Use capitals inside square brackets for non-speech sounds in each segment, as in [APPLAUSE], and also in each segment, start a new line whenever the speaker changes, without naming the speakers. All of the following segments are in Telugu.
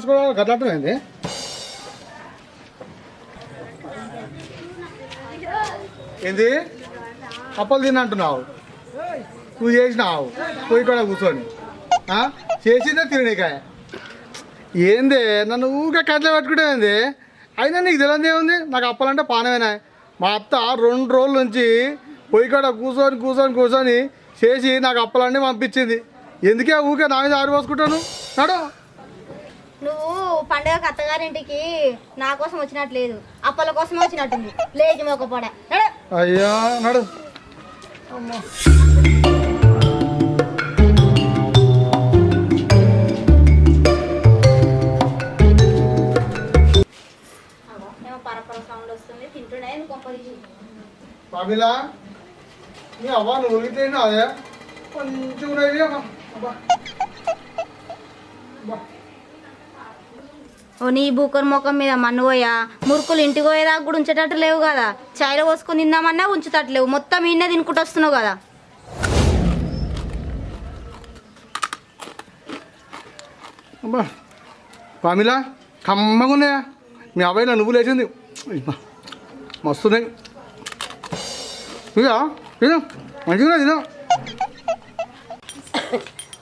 మార్చుకోవడం గట్లట్టమైంది ఏంది? అప్పలు తిన్నంటున్నావు నువ్వు చేసినావు. పోయి కూడా కూర్చొని. చేసిందే తిననీకాయ ఏంది? నన్ను ఊరికే కట్ల పెట్టుకుంటేంది అయినా నీకు తెలియదు ఏముంది? నాకు అప్పాలంటే పానమేనా? మా అత్త రెండు రోజుల నుంచి పోయి కాడ కూర్చొని కూర్చొని కూర్చొని చేసి నాకు అప్పలన్నీ పంపించింది. ఎందుకే ఊరికే నా మీద ఆరిపోసుకుంటాను నాడు.
నువ్వు పండగ అత్తగారింటికి నా కోసం వచ్చినట్టు లేదు అప్పల కోసమే వచ్చినట్టుంది. లేచి ఒక పొడ.
అయ్యా నడు. పామిలా అవ్వ నువ్వు అదే కొంచెం. అబ్బా.
నీ బూకర్ ముఖం మీద మన్ను పోయా? మురుకులు ఇంటికి పోయేదాకా కూడా ఉంచేటట్టు లేవు కదా. చాయలో పోసుకొని తిందామన్నా ఉంచుతట్టు లేవు. మొత్తం ఈయనే తినుకుంటూ వస్తున్నావు కదా.
అబ్బా పామిలా కమ్మగా ఉన్నాయా? మీ అబ్బాయి నా నువ్వు లేచింది. మస్తున్నాయి. ఇదా తిను మంచిగా తిను.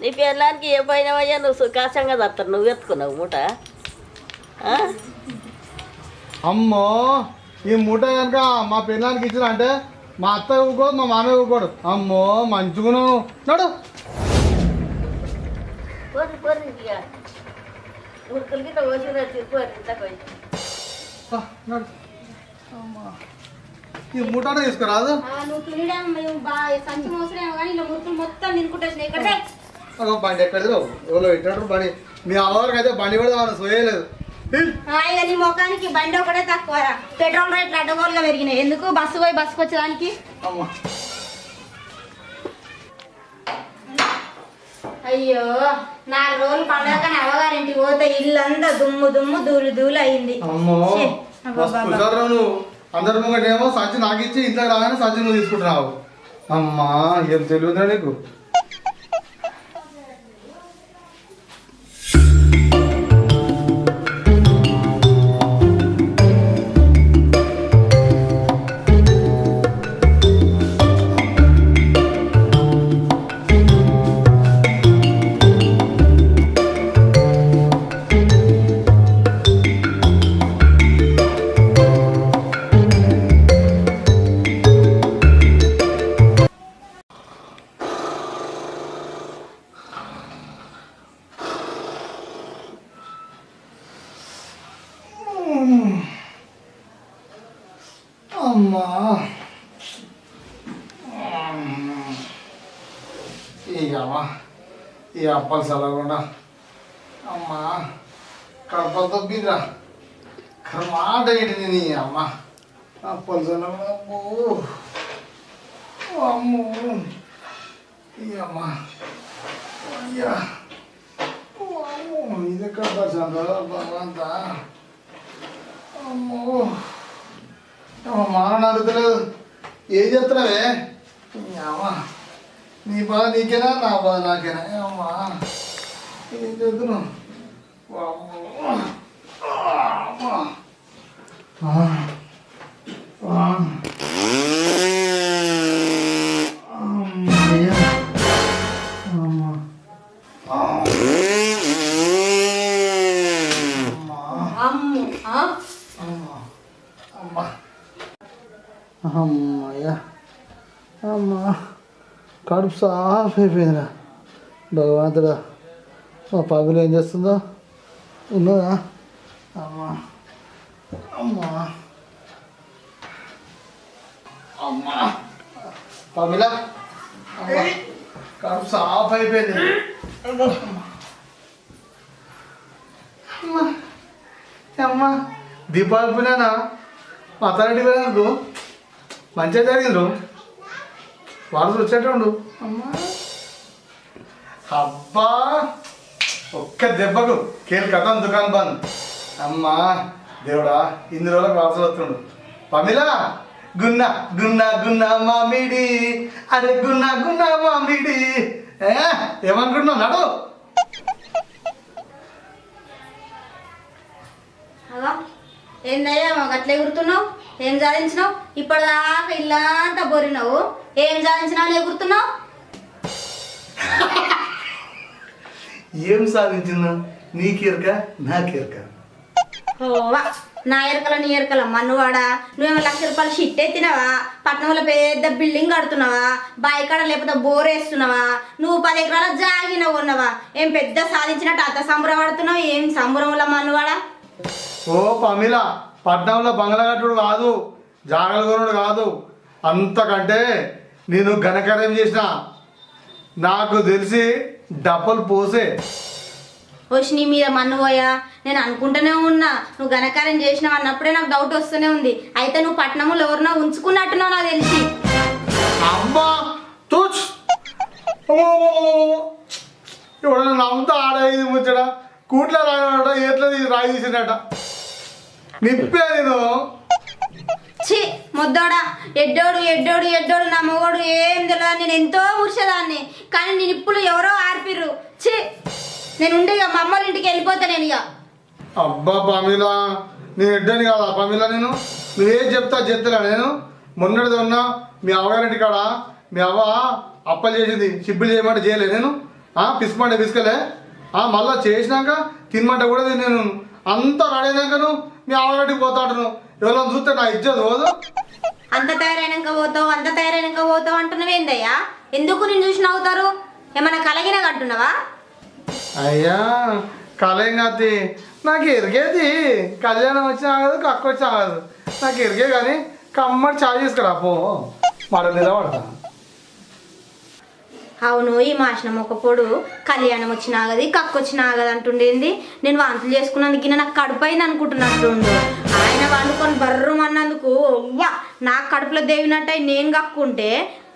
నీ పిల్లలకి ఏ పోయినావయ్యా? నువ్వు సుఖాసంగా చస్తారు నువ్వు ఎత్తుకున్నావు మూట?
అమ్మో ఈ మూట కనుక మా పిల్లానికి ఇచ్చిన అంటే మా అత్త ఊకోదు మా మామయ్య ఊకోడు. అమ్మో మంచిగును. నడు. ఈ మూటనే తీసుకురాదు? బండి పెట్టినట్టు బండి. మీ అవ్వగారికి అయితే బండి కూడా మనం సోయలేదు
ఇక నీ ముఖానికి బండి ఒకటే తక్కువ. పెట్రోల్ రేట్లు అడ్డగోలుగా పెరిగినాయి. ఎందుకు? బస్సు పోయి బస్సుకు వచ్చేదానికి? అయ్యో నాలుగు రోజులు పండగ అవ్వగారింటికి పోతే ఇల్లంతా దుమ్ము దుమ్ము దూలు దూలు అయింది.
అందరి ముంగటేమో సంచి నాకు ఇచ్చి ఇంట్లో రాగానే సంచి నువ్వు తీసుకుంటున్నావు. అమ్మా ఏం తెలియదురా నీకు? ఈ అప్పలు చల్లకుండా అమ్మా కడపలతో బీరా కర్మాట ఏంటిది నీ అమ్మ అప్పలు చల్లకుండా అమ్మో అమ్మో ఈ అమ్మ అయ్యా అమ్మో ఇది ఎక్కడ ప్రశాంత భగవంతా అమ్మో మాన అడుగుతలేదు ఏం చెప్తున్నావే అమ్మా నీ బాధ నీకేనా నా బాధ నాకేనా అమ్మా. ఏం. ఆ. అమ్మయ్య. అమ్మా. కడుపు సాఫ్ అయిపోయిందిరా భగవంతుడా మా పగులు ఏం చేస్తుందో? ఉన్నదా? అమ్మా అమ్మా. అమ్మా. పగుల అమ్మా. కడుపు సాఫ్ అయిపోయింది అమ్మా. అమ్మా. దీపావళి పోయినా మాతారెడ్డి పోయినాడు మంచిగా జరిగిండ్రు. వారసు వచ్చేటోండు అమ్మా. అబ్బా ఒక్క దెబ్బకు కేల్ కథం దుకాణం బంద్. అమ్మా దేవుడా ఇన్ని రోజులకు వారసులు వస్తుండు. పమిల గున్న గున్న గున్న మామిడి. అరే గున్న గున్న మామిడి. ఏ ఏమనుకుంటున్నావు? నడు.
ఏందయ్యా మాకు అట్లా ఎగురుతున్నావు ఏం సాధించినావు? ఇప్పటిదాకా ఇల్లంతా బొరినావు. ఏం సాధించినావు? అని ఎగురుతున్నావు
ఏం సాధించిందా? నీకెరక నాకెరక
ఓవా నా ఎరకల నీ ఎరకల మన్నువాడా? నువ్వేమో లక్ష రూపాయలు షిట్ ఎత్తినావా? పట్నంలో పెద్ద బిల్డింగ్ కడుతున్నావా? బాయికాడ లేకపోతే బోర్ వేస్తున్నావా? నువ్వు పది ఎకరాల జాగిన ఉన్నావా? ఏం పెద్ద సాధించినట్టు అంత సంబరపడుతున్నావు? ఏం సంబరంలో మన్నువాడా?
ఓ పమిల పట్నంలో బంగ్లా కట్టుడు కాదు జాగల కొనుడు కాదు. అంతకంటే నేను ఘనకార్యం చేసిన నాకు తెలిసి డబ్బులు పోసే.
వచ్చి నీ మీద మన్నుపోయా నేను అనుకుంటూనే ఉన్నా. నువ్వు ఘనకార్యం చేసినావు అన్నప్పుడే నాకు డౌట్ వస్తూనే ఉంది. అయితే నువ్వు పట్నంలో ఎవరినో ఉంచుకున్నట్టున్నావు నాకు తెలిసి.
అమ్మా తూచ్. ఎవడన్నా నమ్ముతా ఆడేది ముచ్చట? కూట్ల రాయట ఎట్లా రాయి తీసినట నిప్పే నేను.
ఛీ మొద్దోడా. ఎడ్డోడు ఎడ్డోడు ఎడ్డోడు నా మొగోడు ఏం తెలియదు నేను ఎంతో ముడిచేదాన్ని కానీ నేను ఇప్పుడు ఎవరో ఆర్పిర్రు. ఛీ నేను ఉండి ఇక మా అమ్మల ఇంటికి వెళ్ళిపోతా నేను ఇక
అబ్బా పమిల నేను ఎడ్డని కాదా పమిల నేను? నువ్వేం చెప్తా చెప్తలే నేను? మొన్నటిది ఉన్నా మీ అవ్వగారింటి కాడ మీ అవ్వ అప్పలు చేసింది చిబ్బులు చేయమంటే చేయలే నేను. ఆ పిసుమంటే పిసుకలే. ఆ మళ్ళా చేసినాక తినమంటే కూడా నేను. అంతా రెడీ అయినాకను మీ అవ్వగారింటికి పోతా అంటున్నావు ఎవరైనా చూస్తే నా ఇజ్జత్ పోదు.
అంత తయారైనాక పోతావు అంత తయారైనాక పోతావు అంటున్నావు ఏందయ్యా? ఎందుకు నేను చూసి నవ్వుతారు? ఏమన్నా కలగిన కట్టున్నావా?
అయ్యా కలేం కాదు నాకు ఎరిగేది కళ్యాణం వచ్చి ఆగదు కక్క వచ్చి ఆగదు నాకు ఎరిగే కానీ కమ్మడి చాయ్ తీసుకురా పో. మడ నిలబడతా.
అవును ఈ మాషనం ఒక పొడు. కళ్యాణం వచ్చిన ఆగది కక్కు వచ్చిన ఆగది అంటుండేంది. నేను వాంతులు చేసుకున్నందుకు నాకు కడుపు అయింది అనుకుంటున్నట్టుండు. ఆయన వండుకొని బర్రం అన్నందుకు అవ్వా నాకు కడుపులో దేవినట్టు అయి నేను కక్కుంటే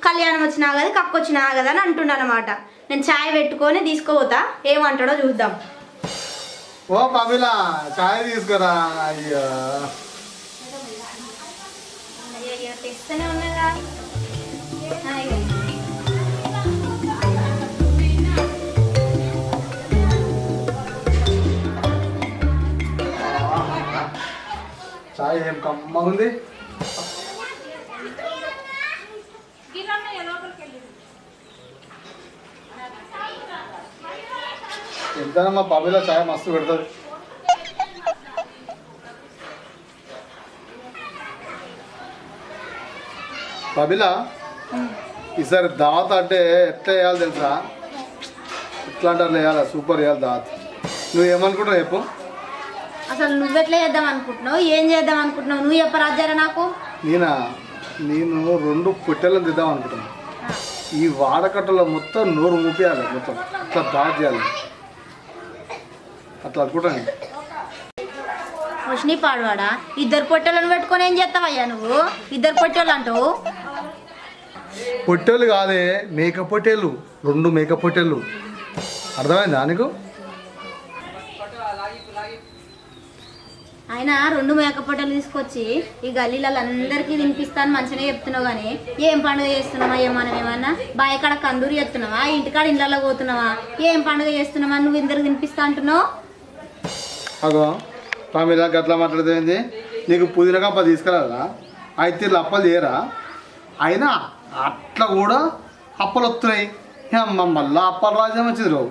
కళ్యాణం వచ్చిన ఆగది కక్కు వచ్చిన ఆగది అని అంటుండ అనమాట నేను ఛాయ్ పెట్టుకొని తీసుకోపోతా. ఏమంటాడో చూద్దాం.
ఓ పమిల చాయ్ తీసుకురా అయ్యా.
తెస్తూనే ఉన్నదా?
చాయ్ ఏం కమ్మగుంది ఎంతనమ్మా పమిల చాయ్ మస్తు పెడుతుంది పమిల ఈసారి దావత్ అంటే ఎట్లా వేయాలి తెలుసా? ఎట్లా అంటారు వేయాలి సూపర్ వేయాలి దావత్ నువ్వు ఏమనుకుంటావు చెప్పు.
అసలు నువ్వెట్లా చేద్దాం అనుకుంటున్నావు? ఏం చేద్దాం అనుకుంటున్నావు? నువ్వు చెప్పరాజారా నాకు.
నేనా? నేను రెండు పుట్టెలను తిద్దాం అనుకుంటున్నాను ఈ వాడకట్టలో మొత్తం నోరు మూపేయాలి మొత్తం. అట్లా దాచి చేయాలి. అట్లా అనుకుంటాను.
వచ్చినాయి పాడువాడా ఇద్దరు పొట్టెలను పెట్టుకొని ఏం చేస్తావయ్యా నువ్వు? ఇద్దరు పొట్టెలు అంటావు.
పొట్టేలు కాదే మేక పొట్టేలు రెండు మేక పొట్టేలు అర్థమైందా నీకు?
ఆయన రెండు మేక పొట్టెలు తీసుకొచ్చి ఈ గల్లీలలో అందరికీ తినిపిస్తాను మంచిగా చెప్తున్నావు కానీ ఏం పండుగ చేస్తున్నావా? ఏమన్నా? ఏమన్నా బాయికాడ కందూరి చేస్తున్నావా? ఇంటికాడ ఇళ్ళలో పోతున్నావా? ఏం పండుగ చేస్తున్నావా? నువ్వు ఇద్దరు తినిపిస్తా అంటున్నావు?
అగో పామిలా గట్లా మాట్లాడుతుంది నీకు పుదీనా కప్ప తీసుకురారా అయితే అప్పలు చేయరా? అయినా అట్లా కూడా అప్పలు వస్తున్నాయి అమ్మ అప్పలు రాజ్యం వచ్చింది రావు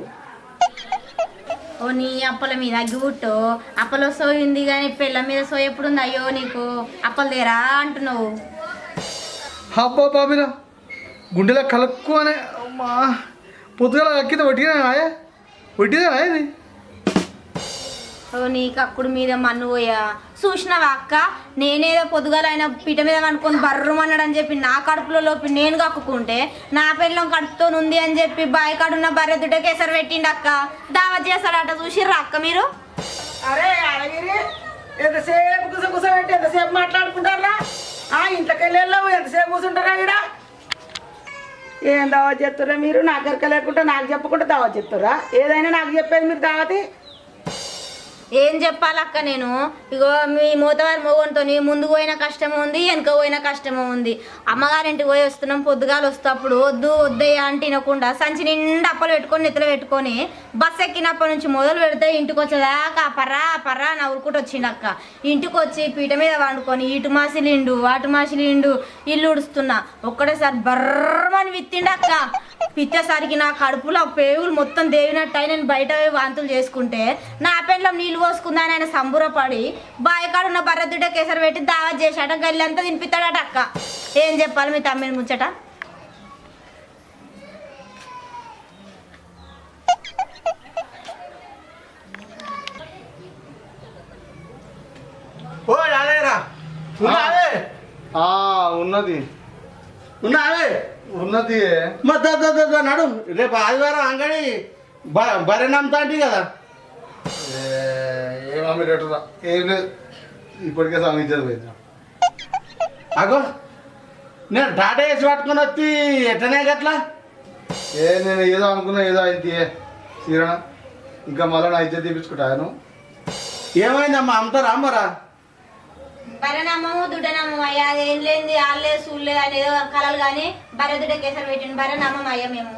ఓ నీ అప్పల మీద అగ్గిబుట్టు అప్పలో సోయింది కానీ పిల్ల మీద సో ఎప్పుడు ఉంది అయ్యో నీకు అప్పలు దేరా అంటున్నావు.
అబ్బా పామిలా గుండెలో కలక్కు అనే అమ్మా పొద్దుగల అక్కితే వట్టిగా ఆయే? వట్టిదే ఇది?
నీకు అప్పుడు మీద మన్ను పోయా? చూసినావా అక్క? నేనేదో పొద్దుగాల ఆయన పిట మీద అనుకొని బర్రమన్నాడు అని చెప్పి నా కడుపులో లోపి నేను కక్కుకుంటే నా పిల్లం కడుపుతోనుంది అని చెప్పి బాయ్ కాడున్న బర్రె దుడ్డకేసరి పెట్టిండు అక్క. దావత్ చేస్తాడట చూసిర్రా అక్క మీరు?
అరే అడగిరి ఎంతసేపు కుస కుస పెట్టి ఎంతసేపు మాట్లాడుకుంటారా? ఆ ఇంట్లోకి వెళ్ళావు ఎంతసేపు కూర్చుంటారా ఇక్కడ ఏం దావా చెప్తారా మీరు? నా దగ్గరికి లేకుండా నాకు చెప్పకుండా దావా చెప్తారా ఏదైనా నాకు చెప్పేది మీరు దావతి?
ఏం చెప్పాలక్క నేను? ఇగో మీ మూతవారి మొగంతో ముందుకు పోయిన కష్టం ఉంది వెనుక పోయిన కష్టం ఉంది. అమ్మగారింటికి పోయి వస్తున్నాం పొద్దుగాలు వస్తప్పుడు వద్దు వద్దయ్యా అంటే తినకుండా సంచి నిండా అప్పలు పెట్టుకొని నిద్ర పెట్టుకొని బస్ ఎక్కినప్పటి నుంచి మొదలు పెడితే ఇంటికి వచ్చేదాకా పర్రా పర్రా నా ఉరుకుట అక్క ఇంటికి వచ్చి పీట మీద వండుకొని ఇటు మాసిలిండు అటు మాసిలిండు ఇల్లు ఉడుస్తున్నా. ఒక్కడేసారి బర్రమని విత్తిండు అక్క పిచ్చేసరికి నా కడుపులో పేగులు మొత్తం దేవినట్టు అయి నేను బయట వాంతులు చేసుకుంటే నా పెండ్లం నీళ్ళు పోసుకుందని ఆయన సంబురపడి బాయికాడు ఉన్న బర్రదుడ్డ కేసరి పెట్టి దావత్ చేశాట గల్లంతా తినిపిస్తాడట అక్క. ఏం చెప్పాలి మీ తమ్మిని ముచ్చట?
ఉన్నది.
ఉన్నావే?
ఉన్నది.
నడు. రేపు ఆదివారం అంగడి బర్రె నమ్ముతా అంటే కదా.
ఏ, ఏం లేదు. ఇప్పటికే సాగించేది పోయింది.
అగో నేను టాటా వేసి పట్టుకుని వచ్చి ఎట్టనే గట్లా?
ఏ నేను ఏదో అనుకున్నా ఏదో అయింది సీరణ. ఇంకా మళ్ళీ నా ఇజ్జత్ తీపించుకుంటాను
ఏమైందమ్మా? అమ్ముతారా అమ్మరా
బర్రెనమ్మము దుడ్డనమ్మం అయ్యా అదేం లేని ఆళ్ళే సూళ్ళే అని ఏదో కలలు కానీ బర్రెదుడ్డ కేసరి పెట్టిండు. బర్రెనమ్మం అయ్యా మేము.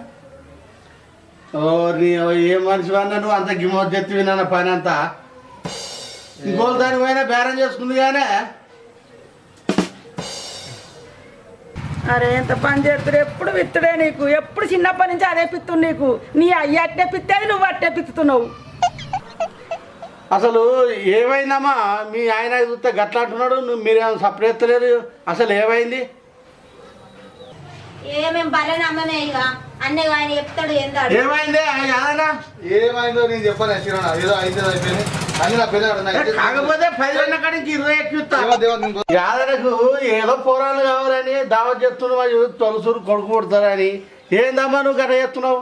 ఓ నీ ఏ మనిషి వాడినా నువ్వు అంత చెత్తి విన్న పని అంతా? ఇంకోళ్ళ దాని పోయినా బేరం చేసుకుంది కానీ
అరే ఎంత పని చేస్తారు ఎప్పుడు విత్తుడే నీకు? ఎప్పుడు చిన్నప్పటి నుంచి అదే పిత్తు నీకు? నీ అయ్యి అట్టే పిత్తేది నువ్వు అట్టే పిత్తుతున్నావు.
అసలు ఏమైందమ్మా? మీ ఆయన చూస్తే గట్లా అంటున్నాడు నువ్వు మీరేమో సపరేట్ ఎత్తలేదు అసలు ఏమైంది?
అన్నీ ఆయన చెప్తాడు ఏందాడు?
ఏమైంది? ఆయన కాదన్నా
ఏమైందో నేను చెప్పాను సీరణ ఏదో అయింది ఏదో అయిపోయింది అని నా పెద్ద నా ఇజ్జత్
కాకపోతే పది ఉన్న కాడికి ఇరవై ఎక్కువ యాదనకు ఏదో పోరాలు కావాలని దావత్ చేస్తున్నావు తొలసూరు కొడుకు పుడతారని ఏందమ్మా నువ్వు గట్ట చేస్తున్నావు?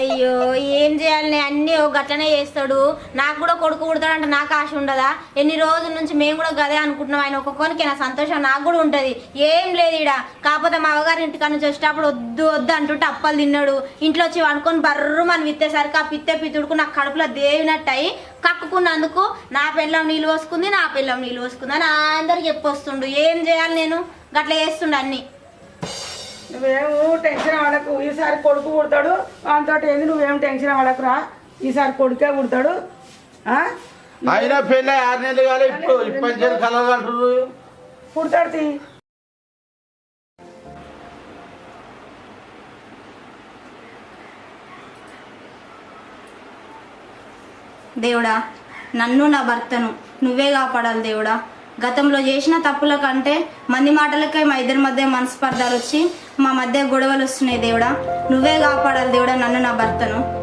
అయ్యో ఏం చేయాలి అన్ని అన్నీ గట్లనే చేస్తాడు. నాకు కూడా కొడుకు అంటే నాకు ఆశ ఉండదా? ఎన్ని రోజుల నుంచి మేము కూడా గదే అనుకుంటున్నాం. ఆయన ఒక్కొక్కరికి నా సంతోషం నాకు కూడా ఉంటుంది. ఏం లేదు ఇడ కాకపోతే మా అవ్వగారి ఇంటికాడ నుంచి వచ్చేటప్పుడు వద్దు వద్దు అంటుంటే అప్పలు తిన్నాడు. ఇంట్లో వచ్చి వండుకొని బర్రు మన విత్తేసరికి ఆ పిత్తే పిత్తుడుకు నాకు కడుపులో దేవినట్టు అయి కక్కుకున్నందుకు నా పిల్లం నీళ్ళు పోసుకుంది నా పిల్లం నీళ్ళు పోసుకుంది అని అందరికి చెప్పొస్తుండు. ఏం చేయాలి నేను? గట్ల చేస్తుండు అన్నీ.
నువ్వేమో టెన్షన్ పడకు ఈసారి కొడుకు పుడతాడు. వానితో ఏంది? నువ్వేం టెన్షన్ పడకురా ఈసారి కొడుకే పుడతాడు. ఆ?
అయినా పెళ్ళి ఆరు నెలలు కాలే? ఇప్పుడు ఇప్పటి కలర్ అంటున్నారు
పుడతాడు తీ.
దేవుడా నన్ను నా భర్తను నువ్వే కాపాడాలి దేవుడా. గతంలో చేసిన తప్పుల కంటే మంది మాటలకే మా ఇద్దరి మధ్య మనస్పర్ధాలు వచ్చి మా మధ్య గొడవలు వస్తున్నాయి దేవుడా. నువ్వే కాపాడాలి దేవుడా నన్ను నా భర్తను.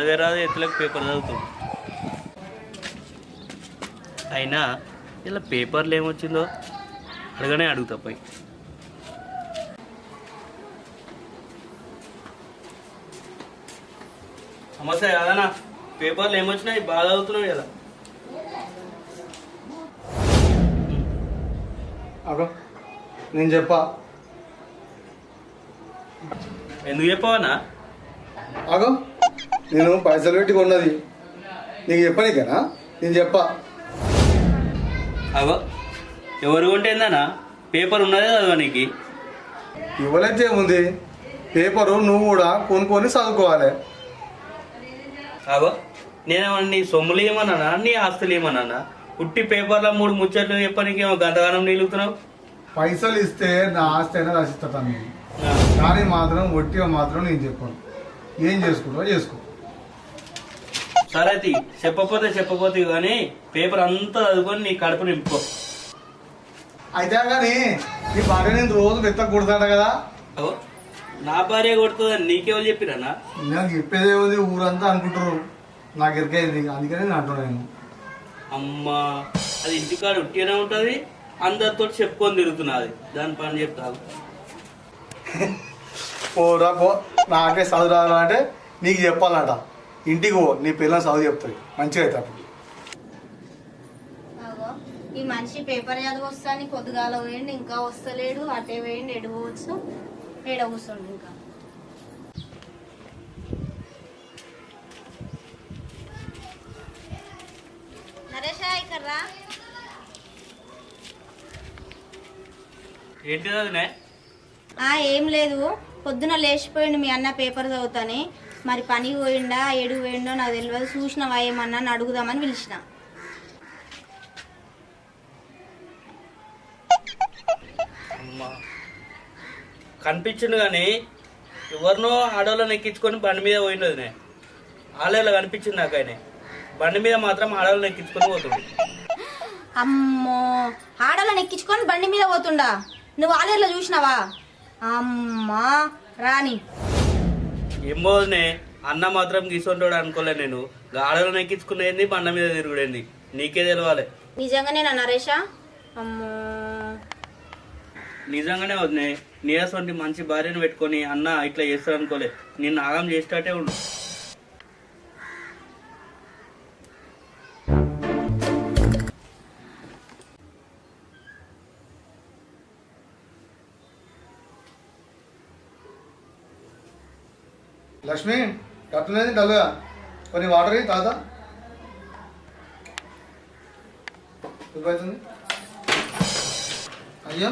చదివేరాదు ఎత్తులకు పేపర్ చదువుతాం. అయినా ఇలా పేపర్లు ఏమొచ్చిందో అడగనే అడుగుతా పోయి. సమస్య కాదనా పేపర్లు ఏమొచ్చినాయి? బాగా చదువుతున్నావు కదా.
అగో నేను చెప్పా.
ఎందుకు చెప్పవన్నా
అగో నేను పైసలు పెట్టి కొన్నది. నీకు చెప్పనీకేనా నేను చెప్పా.
అగో ఎవరు కొంటేందన్నా పేపర్ ఉన్నదే చదవనికి
ఇవ్వలేదు ఏముంది? పేపరు నువ్వు కూడా కొనుక్కొని చదువుకోవాలి.
అగో నేనేమన్నా నీ సొమ్ములు ఏమన్నానా? నీ ఆస్తులు ఏమన్నానా? పుట్టి పేపర్లో మూడు ముచ్చట్లు చెప్పడానికి ఏమో గంటగానం నిలుగుతున్నావు.
పైసలు ఇస్తే నా ఆస్తి అయినా రాసిస్తాను కానీ మాత్రం ఒట్టిగా మాత్రం నేను చెప్పాను. ఏం చేసుకుంటావో చేసుకో.
సరే తీ చెప్పపోతే చెప్పపోతే కానీ పేపర్ అంతా చదువుకొని నీ కడుపు నింపుకో.
అయితే కానీ ఈ భార్య నేను రోజు మెత్త కొడతాడు కదా.
నా భార్య కొడుతుందని నీకెవరు చెప్పిరన్నా?
నాకు చెప్పేదే ఉంది ఊరంతా అనుకుంటారు నాకు ఎరికైంది అందుకని నేను అంటున్నాను నేను.
అమ్మా అది ఇంటికాడ ఉట్టిగానే ఉంటుంది. అందరితో చెప్పుకొని తిరుగుతున్నది. దాని పని చెప్తాను [LAUGHS]
పోరా పో. నాకే చదువు రావాలంటే నీకు చెప్పాలంట. ఇంటికి పో నీ పిల్లలు చదువు చెప్తాయి మంచిగా అవుతుంది అప్పుడు.
ఈ మనిషి పేపర్ చదివి వస్తాని పొద్దుగాల వేయండి ఇంకా వస్తలేడు అటే వేయండి ఎడు పోవచ్చు ఏడ కూర్చోండి ఇంకా. నరేషా ఇక్కడ రా. ఆ, ఏం లేదు. పొద్దున లేచిపోయిండు మీ అన్న పేపర్ చదువుతాని. మరి పనికి పోయిండా ఏడు పోయిండో నాకు తెలియదు చూసినవా ఏమన్నా అడుగుదామని పిలిచిన.
అమ్మా. కనిపించిండు కానీ ఎవరినో ఆడవాళ్ళని ఎక్కించుకొని బండి మీద పోయిండు ఆడవాళ్ళు కనిపించింది నాకు ఆయన. బండి మీద మాత్రం ఆడవాళ్ళని ఎక్కించుకొని పోతుంది
అమ్మో. ఆడలను ఎక్కించుకొని బండి మీద పోతుండా? నువ్వు ఆలేర్లో చూసినావా? అమ్మా. రాని.
వదినే అన్న మాత్రం గీసొంటాడు అనుకోలే నేను. ఆడవాళ్ళని ఎక్కించుకునేది బండ మీద తిరుగుడేంది. నీకే తెలవాలి.
నిజంగానేనా నరేషా? అమ్మో.
నిజంగానే వదినే నీరసంటి మంచి భార్యను పెట్టుకొని అన్న ఇట్లా చేస్తాడు అనుకోలే నిన్ను ఆగం చేసేటట్టే ఉండు.
లక్ష్మి కట్టునేది డల్గా కొన్ని వాటర్ తాత. అవుతుంది అయ్యో.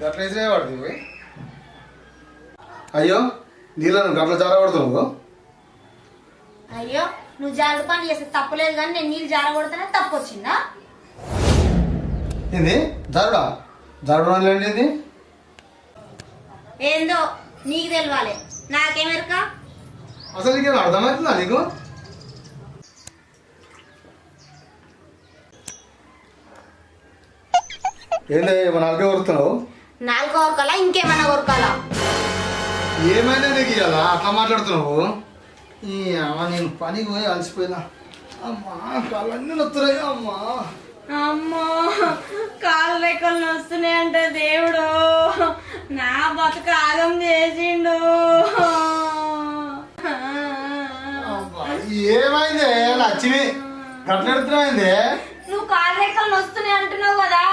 గట్ల వేసే పడుతుంది అయ్యో నీళ్ళను గట్ల జార పడుతున్నావు
అయ్యో నువ్వు జాగ్రత్త పని చేస్తే తప్పలేదు కానీ నేను నీళ్ళు జారగొడితేనే తప్పు వచ్చిందా
ఏంది? జారుడా? జారడం ఏంటి
ఏందో? నీకు తెలవాలి. నాకేమెరక
అసలు నీకేం అర్థమవుతుందా నీకు? మన అల్పే కొడుతున్నావు?
నాలుగో కొరకాలా ఇంకేమన్నా కొరకాలా?
ఏమైనా నీకు ఇవ్వాలా అట్లా మాట్లాడుతున్నావు? ఈ అమ్మ నేను పనికి పోయి అలసిపోయినా. అమ్మా కళ్ళన్నీ నొత్తున్నాయి అమ్మా.
అమ్మో కాలు రెక్కలు వస్తున్నాయంట దేవుడు. నా బతుకు ఆగం చేసిండు.
అబ్బా, ఏమైంది? లక్ష్మి గట్ల ఎడుతున్నాయింది
నువ్వు కాలు రెక్కలు వస్తున్నాయి అంటున్నావు కదా.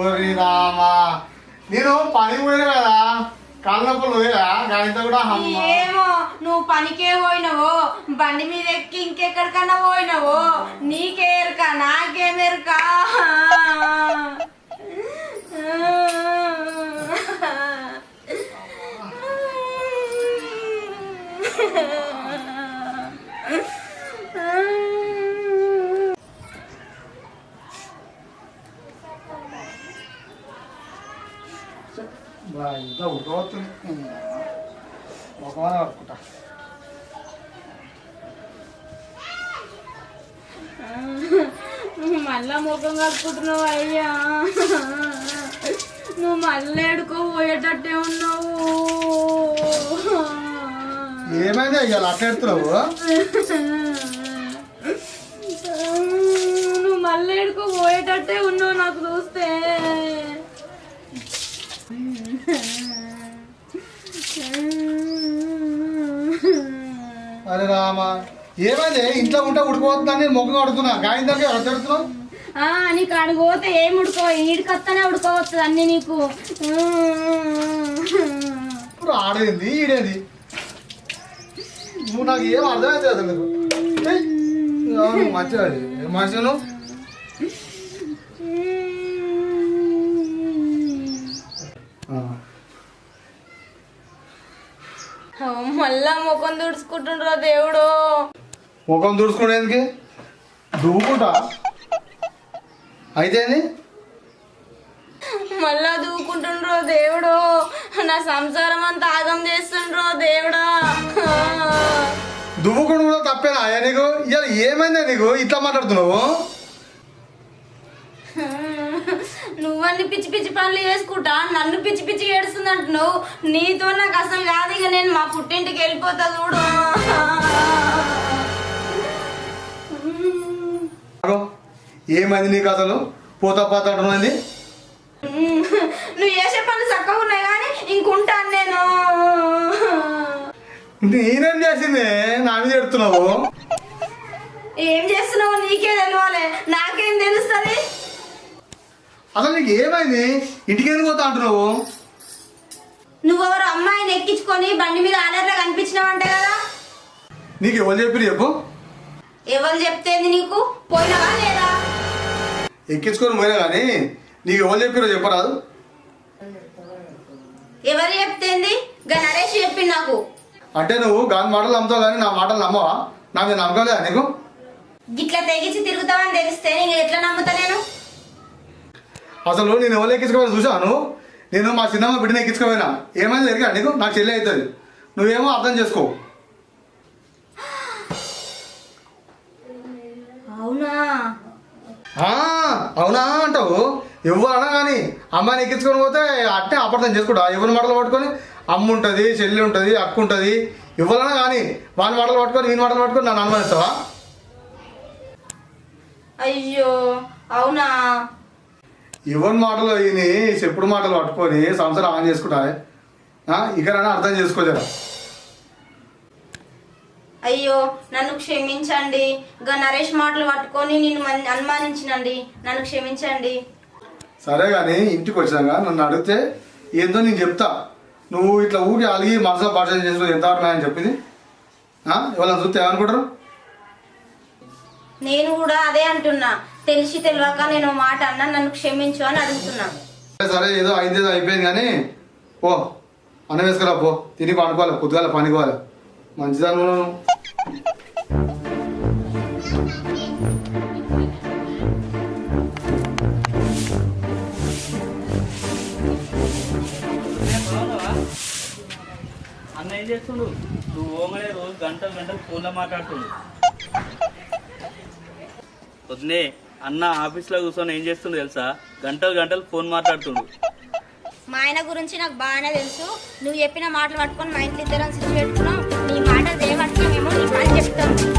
ఓరి రామా నేను పనికి పోయినా కదా. కాళ్ళప్పుడు పోయినా కూడా
ఏమో నువ్వు పనికే పోయినవో బండి మీద ఎక్కి ఇంకెక్కడికన్నా పోయినవో నీకేరక నాకేమెరక
పట్టుకుంటా
నువ్వు మళ్ళా ముఖం కలుపుకుంటున్నావు అయ్యా. నువ్వు మళ్ళీ ఎడుకో పోయేటట్టే ఉన్నావు.
ఏమైంది అయ్యా అట్లా ఎడుతున్నావు
నువ్వు మళ్ళీ ఎడుకో పోయేటట్టే ఉన్నావు నాకు చూస్తే
అరే రామా ఏమైంది? ఇంట్లో ఉంటే ఉడికిపోతుందని నేను మొక్కగా అడుగుతున్నా గాయం దగ్గర ఎక్కడ తిడుతున్నావు?
ఆ, నీకు అడుగు పోతే ఏం ఉడుకో ఈడికత్తనే ఉడుకోవచ్చు అన్ని నీకు.
ఇప్పుడు ఆడేంది? ఈడేంది? నువ్వు నాకు ఏం అర్థమైతే అసలు నీకు. ఏయ్, అవును, మంచిగా అది. ఏం మనిషి నువ్వు ఆ.
మళ్ళా ముఖం తుడుచుకుంటుండ్రో దేవుడు.
ముఖం తుడుచుకునేందుకు దువ్వుకుంటా? అయితే?
మళ్ళా దూకుంటుండ్రో దేవుడు. నా సంసారం అంతా ఆగం చేస్తుండ్రో దేవుడా.
దువ్వుకుని కూడా తప్పేనా? అయ్యా నీకు ఇవాళ ఏమైందా నీకు? ఇట్లా మాట్లాడుతున్నావు?
నువ్వన్ని పిచ్చి పిచ్చి పనులు చేసుకుంటా నన్ను పిచ్చి పిచ్చి ఏడుస్తుంది అంటున్నావు నీతో నాకు అసలు కాదు ఇక నేను మా పుట్టింటికి వెళ్ళిపోతా చూడు.
ఏమైంది నీకు అసలు పోతా పోతా
నువ్వు చేసే పనులు చక్కగా ఉన్నాయి కానీ ఇంకుంటాను నేను.
నేనేం చేసింది? నా మీద ఎడుతున్నావు
ఏం చేస్తున్నావు నీకే తెలియాలి నాకేం తెలుస్తుంది?
అసలు నీకు ఏమైంది? ఇంటికి ఎందుకు పోతా అంటున్నావు?
నువ్వెవరు అమ్మాయిని ఎక్కించుకొని బండి మీద ఆలర్లో కనిపించినావంట కదా?
నీకు ఎవరు చెప్పి చెప్పు.
ఎవరు చెప్తేంది నీకు? పోయినావా లేదా?
ఎక్కించుకొని పోయినా కానీ నీకు ఎవరు చెప్పిరో చెప్పరాదు.
ఎవరు చెప్తేంది గా నరేష్ చెప్పింది నాకు.
అంటే నువ్వు గాని మాటలు నమ్ముతావు కానీ నా మాటలు నమ్మవా? నా మీద నమ్మకం లేదా నీకు?
గిట్ల తెగించి తిరుగుతావని తెలిస్తే నేను ఎట్లా నమ్ముతా నేను?
అసలు నేను ఎవరు ఎక్కించుకోవాలి చూసాను నేను మా చిన్నమ్మ బిడ్డను ఎక్కించుకోపోయినా ఏమైంది ఎరిగా నీకు? నాకు చెల్లి అవుతుంది. నువ్వేమో అర్థం చేసుకో.
అవునా?
అవునా అంటావు? ఎవరన్నా కానీ అమ్మాయిని ఎక్కించుకొని పోతే అట్టే అపార్థం చేసుకుంటా. ఎవరి మాటలు పట్టుకొని అమ్మ ఉంటుంది చెల్లి ఉంటుంది అక్క ఉంటుంది. ఎవరన్నా కానీ వాని మాటలు పట్టుకొని వీని మాటలు పట్టుకొని నన్ను అనుమానిస్తావా?
అయ్యో అవునా?
ఎవరి మాటలు విని చెప్పుడు మాటలు పట్టుకొని సంవత్సరం ఆన్ చేసుకుంటా ఇకరైనా అర్థం చేసుకోలేరా?
అయ్యో నన్ను క్షమించండి. గా నరేష్ మాటలు పట్టుకొని నేను మన్- అనుమానించినండి. నన్ను క్షమించండి.
సరే కానీ ఇంటికి వచ్చాక నన్ను అడిగితే ఏందో నేను చెప్తా. నువ్వు ఇట్లా ఊరికి అలిగి మనసులో భాష చేసుకుని ఎంతవరకు అని చెప్పింది? ఎవరైనా చూస్తే ఏమనుకుంటారు?
నేను కూడా అదే అంటున్నా. తెలిసి తెలియక నేను మాట అన్నా నన్ను క్షమించు అని అడుగుతున్నా.
సరే, ఏదో అయింది ఏదో అయిపోయింది కానీ పో. అన్నం వేసుకురా పో. తిని పండుకోవాలి పొద్దుగాల పనుకోవాలి మంచిదాన్ని నువ్వు.
అన్న ఏం చేస్తుండు? నువ్వు ఓమనే రోజు గంటలు గంటలు ఫోన్లో మాట్లాడుతుండు. వద్దే అన్న ఆఫీస్లో కూర్చొని ఏం చేస్తుండే తెలుసా? గంటలు గంటలు ఫోన్ మాట్లాడుతుండు.
మా ఆయన గురించి నాకు బాగానే తెలుసు. నువ్వు చెప్పిన మాటలు పట్టుకొని మా ఇంట్లో ఇద్దరం సిద్ధం పెట్టుకున్నాం. నీ మాటలు దేవట్టుకున్నామేమో నీ పని చెప్తాను